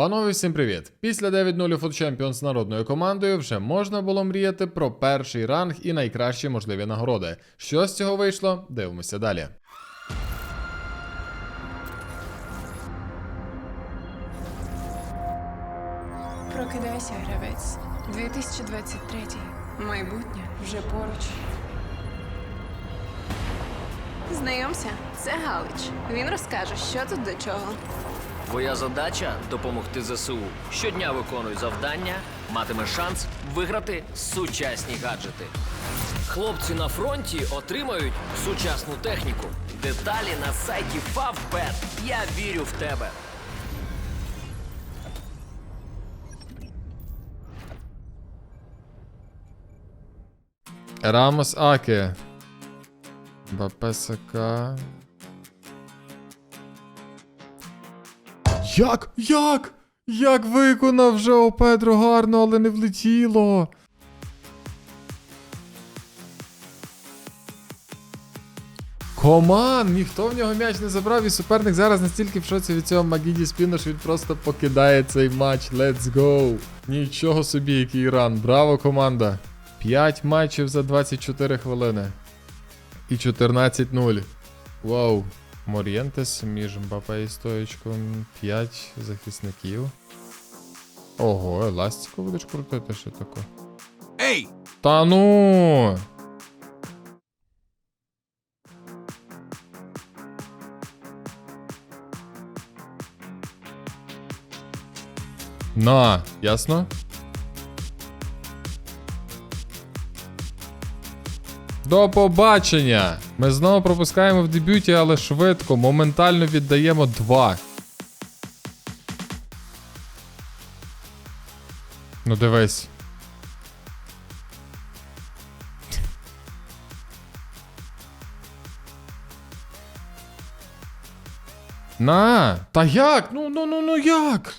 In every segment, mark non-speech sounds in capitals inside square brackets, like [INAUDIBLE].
Панове, всім привіт! Після 9-0 у Food Champions з народною командою вже можна було мріяти про перший ранг і найкращі можливі нагороди. Що з цього вийшло? Дивимося далі. Прокидайся, гравець. 2023. Майбутнє вже поруч. Знайомся, це Галич. Він розкаже, що тут до чого. Твоя задача допомогти ЗСУ. Щодня виконуй завдання, матимеш шанс виграти сучасні гаджети. Хлопці на фронті отримають сучасну техніку. Деталі на сайті Favbet. Я вірю в тебе. Рамос Аке. БПСК. Як? Як? Як виконав вже о Педро гарно, але не влетіло. Коман! Ніхто в нього м'яч не забрав, і суперник зараз настільки в шоці від цього Магіді Спіно, що він просто покидає цей матч. Let's go! Нічого собі, який ран. Браво, команда! 5 матчів за 24 хвилини. І 14-0. Вау. Морєнтес між Мбапе і стоєчком. 5 захисників. Ого, еластику будеш крутити ще тако. Ей! Та ну. На, ясно? До побачення! Ми знову пропускаємо в дебюті, але швидко, моментально віддаємо 2. Ну дивись. На! Та як? Ну ну ну ну як?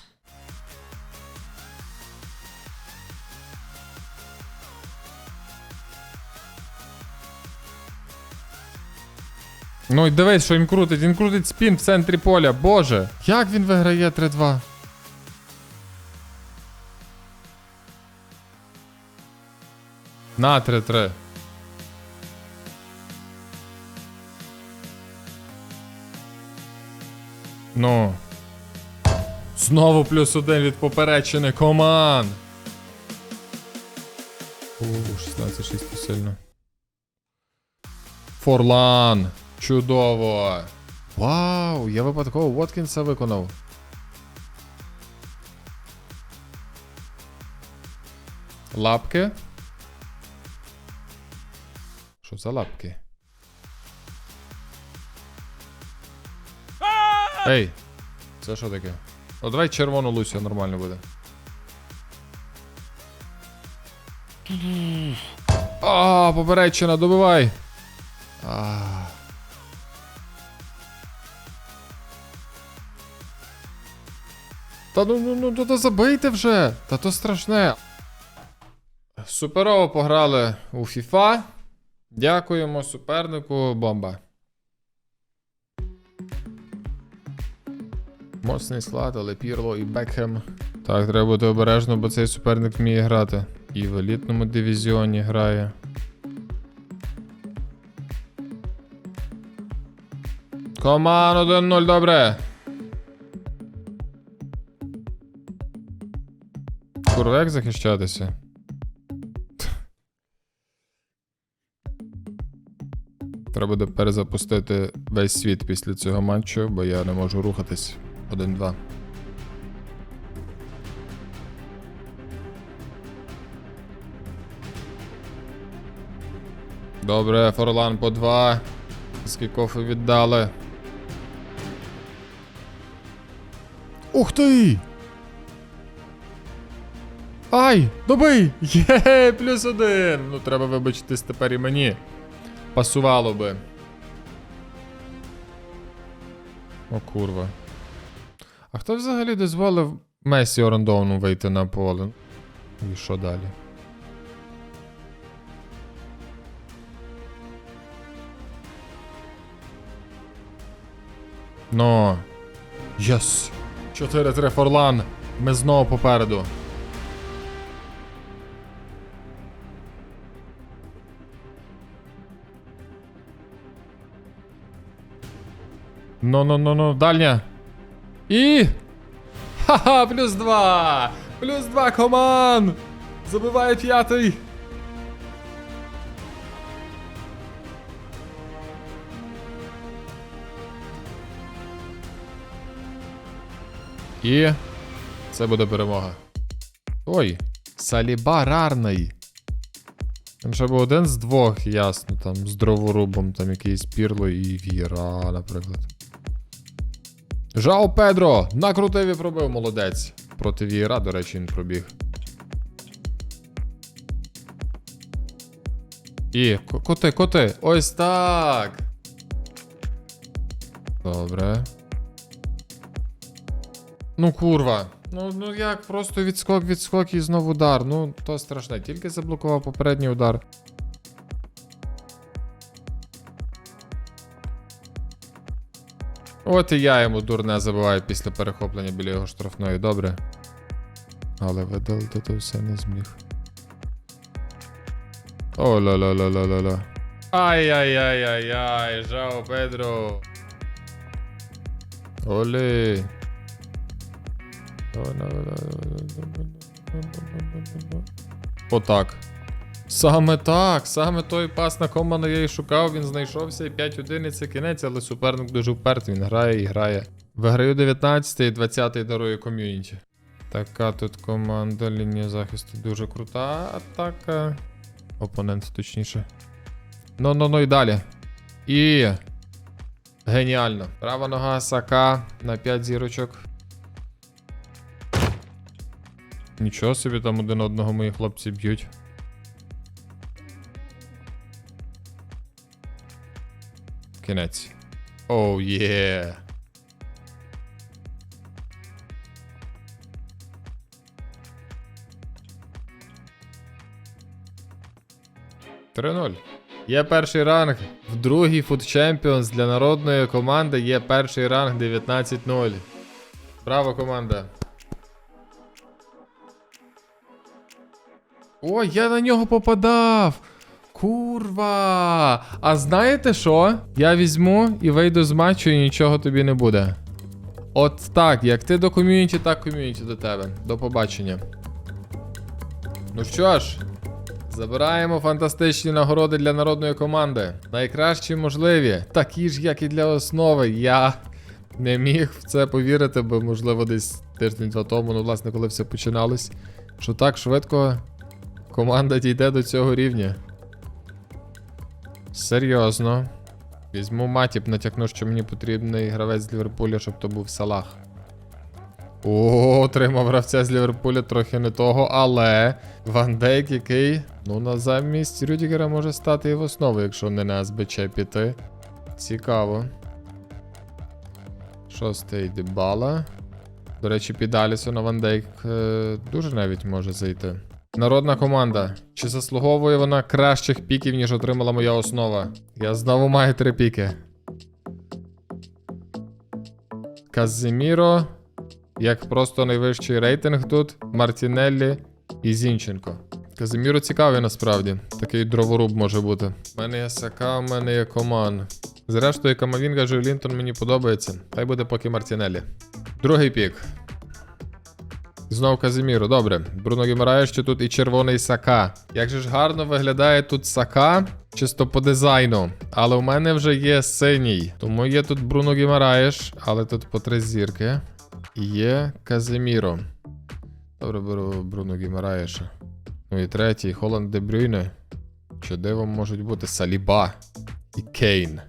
Ну і дивись, що він крутить. Він крутить спін в центрі поля. Боже. Як він виграє 3-2? На 3-3. Ну. Знову плюс один від поперечини команд. У, 16-6 сильно. Форлан. Чудово. Вау, я випадково Воткінса виконав. Лапки. Що за лапки? Ей! Це що таке? О, давай червону Лусю, нормально буде. А, поперечина, добивай! А. Та ну ну ну то, то забийте вже! Та то страшне. Суперово пограли у FIFA. Дякуємо супернику, бомба. Моцний склад, але Пірло і Бекхем. Так, треба бути обережно, бо цей суперник вміє грати. І в елітному дивізіоні грає. Коман 1-0, добре. Курва, як захищатися? Треба буде перезапустити весь світ після цього матчу, бо я не можу рухатись. 1-2. Добре, Форлан по 2. Скікофи віддали. Ух ти! Ай! Добий! Є, плюс один! Ну, треба вибачитись тепер і мені. Пасувало би. О, курва. А хто взагалі дозволив Месі орандовну вийти на поле? І що далі? Ну. Єс! 4-3 Форлан. Ми знову попереду. Ну-ну-ну-ну, дальня. І. Ха-ха, плюс два! Плюс два команд! Забиває п'ятий. І. Це буде перемога. Ой, Саліба рарний. Там ще був один з двох, ясно, там з дроворубом, там якийсь Пірло і Віра, наприклад. Жао Педро! Накрутив і пробив, молодець. Проти Віра, до речі, він пробіг. І, коти, коти. Ось так. Добре. Ну, курва. Ну, ну як, просто відскок, відскок і знов удар. Ну, то страшне. Тільки заблокував попередній удар. От і я йому дурне забиваю після перехоплення біля його штрафної, добре. Але видалити то все не зміг. О, ла ла ла ла ла ла Ай-яй-яй-яй-яй, Жао Педро. Оле. Отак. Саме так, саме той пас на команду я і шукав, він знайшовся і 5-1 і це кінець, але суперник дуже впертий, він грає і грає. Виграю 19 і 20 дарує ком'юніті. Така тут команда, лінія захисту дуже крута, атака. Опонент точніше. Ну, ну, ну і далі. І. Геніально. Права нога Сака на 5 зірочок. Нічого собі там один одного мої хлопці б'ють. Кінець. Оу є. Три 0 Є перший ранг в другій Food Champions для народної команди є перший ранг 19-0. Браво, команда. О, я на нього попадав. Курва. А знаєте що? Я візьму і вийду з матчу і нічого тобі не буде. От так, як ти до ком'юніті, так ком'юніті до тебе. До побачення. Ну що ж, забираємо фантастичні нагороди для народної команди. Найкращі можливі, такі ж, як і для основи. Я не міг в це повірити, бо, можливо, десь тиждень-два тому, ну, власне, коли все починалось, що так швидко команда дійде до цього рівня. Серйозно. Візьму матіп, натякну, що мені потрібний гравець з Ліверпуля, щоб то був Салах. О, отримав гравця з Ліверпуля трохи не того, але Ван Дейк, який, ну, на замість Рюдігера може стати і в основу, якщо не на СБЧ піти. Цікаво. Шостий Дебала. До речі, під Алісона Ван Дейк е, дуже навіть може зайти. Народна команда. Чи заслуговує вона кращих піків, ніж отримала моя основа? Я знову маю три піки. Казиміро. Як просто найвищий рейтинг тут. Мартінеллі і Зінченко. Казиміро цікавий насправді. Такий дроворуб може бути. У мене є Сака, у мене є Коман. Зрештою, Камавінга Лінтон мені подобається. Хай буде поки Мартінеллі. Другий пік. Знов Казиміро, добре. Бруно Гімараєш, що тут і червоний Сака. Як же ж гарно виглядає тут Сака, чисто по дизайну. Але у мене вже є синій. Тому є тут Бруно Гімараєш, але тут по три зірки. І є Казиміро. Добре, беру Бруно Гімараєша. Ну і третій, Холланд Де Брюйне. Що дивом можуть бути Саліба і Кейн.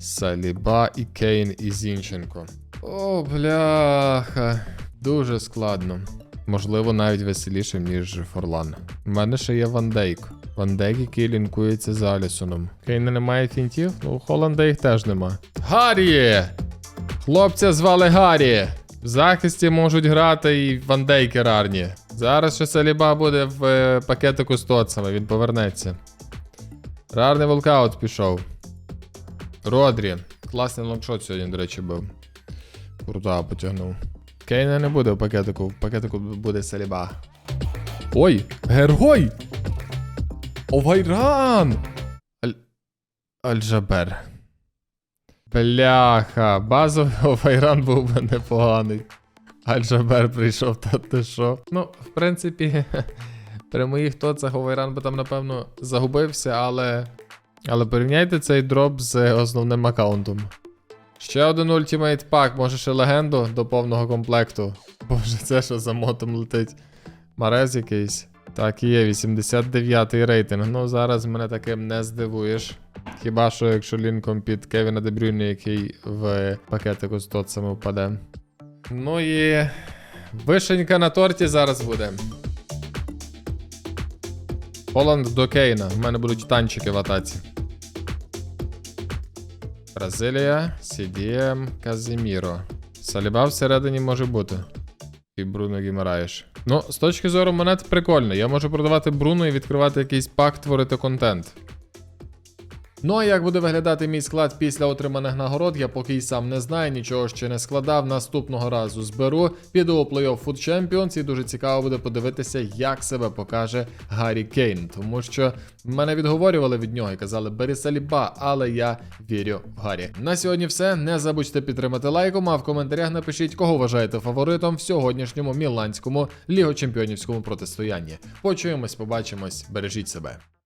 Саліба і Кейн і Зінченко. О, бляха. Дуже складно. Можливо, навіть веселіше, ніж Форлан. У мене ще є Ван Дейк. Ван Дейк, який лінкується з Алісоном. Кейна немає фінтів, ну у Холланда їх теж нема. Гаррі! Хлопця звали Гаррі. В захисті можуть грати і Ван Дейки рарні. Зараз ще Саліба буде в е, пакетику з тоцами, він повернеться. Рарний волкаут пішов. Родрі. Класний лонгшот сьогодні, до речі, був. Крута потягнув. Кейна не буде в пакетику, в пакетику буде Саліба. Ой, герой! Овайран! Аль... Аль-Жабер. Бляха, базовий Овайран був би непоганий. Аль-Жабер прийшов, та ти що? Ну, в принципі, [LAUGHS] при моїх тоцах Овайран би там, напевно, загубився, але. Але порівняйте цей дроп з основним аккаунтом. Ще один ультимейт пак, може ще легенду до повного комплекту. [LAUGHS] Боже, це що за мотом летить? Марез якийсь. Так, є 89 й рейтинг. Ну зараз мене таким не здивуєш. Хіба що якщо лінком під Кевіна Дебрюйна, який в пакетику з тоцами впаде. Ну і вишенька на торті зараз буде. Холланд до Кейна. В мене будуть танчики в атаці. Бразилія, CDM, Казіміро. Саліба всередині може бути. І Бруно Гімараєш. Ну, з точки зору монет прикольно. Я можу продавати Бруно і відкривати якийсь пак, творити контент. Ну а як буде виглядати мій склад після отриманих нагород, я поки й сам не знаю, нічого ще не складав. Наступного разу зберу. Піду у плей-офф Food Champions і дуже цікаво буде подивитися, як себе покаже Гаррі Кейн. Тому що мене відговорювали від нього і казали, бери саліба, але я вірю в Гаррі. На сьогодні все. Не забудьте підтримати лайком, а в коментарях напишіть, кого вважаєте фаворитом в сьогоднішньому міланському лігочемпіонівському протистоянні. Почуємось, побачимось, бережіть себе.